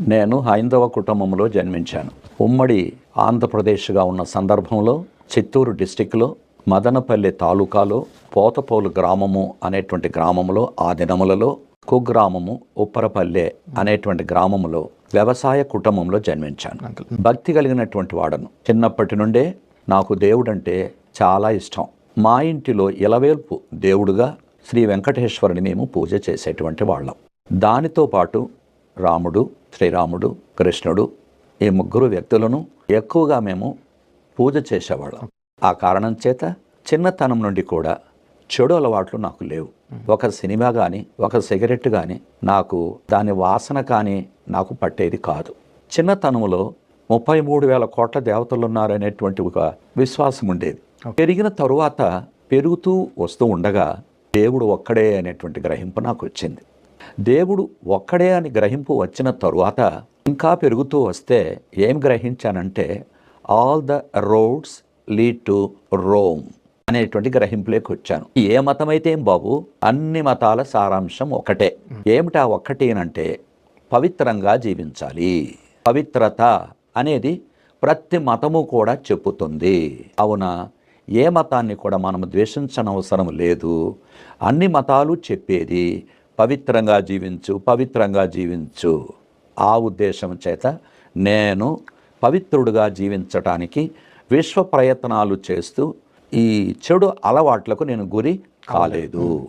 నేను హైందవ కుటుంబంలో జన్మించాను. ఉమ్మడి ఆంధ్రప్రదేశ్గా ఉన్న సందర్భంలో చిత్తూరు డిస్టిక్లో మదనపల్లి తాలూకాలో పోతపోలు గ్రామము అనేటువంటి గ్రామంలో ఆ దినములలో కుగ్రామము ఉప్పరపల్లె అనేటువంటి గ్రామములో వ్యవసాయ కుటుంబంలో జన్మించాను. భక్తి కలిగినటువంటి వాడను. చిన్నప్పటి నుండే నాకు దేవుడంటే చాలా ఇష్టం. మా ఇంటిలో ఇలవేల్పు దేవుడుగా శ్రీ వెంకటేశ్వరుని మేము పూజ చేసేటువంటి వాళ్ళం. దానితో పాటు రాముడు శ్రీరాముడు కృష్ణుడు ఈ ముగ్గురు వ్యక్తులను ఎక్కువగా మేము పూజ చేసేవాళ్ళం. ఆ కారణం చేత చిన్నతనం నుండి కూడా చెడు అలవాట్లు నాకు లేవు. ఒక సినిమా కానీ ఒక సిగరెట్ కానీ నాకు దాని వాసన కానీ నాకు పట్టేది కాదు. చిన్నతనంలో ముప్పై మూడు వేల కోట్ల దేవతలు ఉన్నారనేటువంటి ఒక విశ్వాసం ఉండేది. పెరిగిన తరువాత పెరుగుతూ వస్తూ ఉండగా దేవుడు ఒక్కడే అనేటువంటి గ్రహింపు నాకు వచ్చింది. దేవుడు ఒక్కడే అని గ్రహింపు వచ్చిన తరువాత ఇంకా పెరుగుతూ వస్తే ఏం గ్రహించానంటే all the roads lead to Rome అనేటువంటి గ్రహింపులోకి వచ్చాను. ఏ మతం అయితే ఏం బాబు? అన్ని మతాల సారాంశం ఒకటే. ఏమిటా ఒక్కటి అంటే పవిత్రంగా జీవించాలి. పవిత్రత అనేది ప్రతి మతము కూడా చెప్పుతుంది. అవునా? ఏ మతాన్ని కూడా మనం ద్వేషించనవసరం లేదు. అన్ని మతాలు చెప్పేది పవిత్రంగా జీవించు పవిత్రంగా జీవించు. ఆ ఉద్దేశం చేత నేను పవిత్రుడుగా జీవించటానికి విశ్వ ప్రయత్నాలు చేస్తూ ఈ చెడు అలవాట్లకు నేను గురి కాలేదు.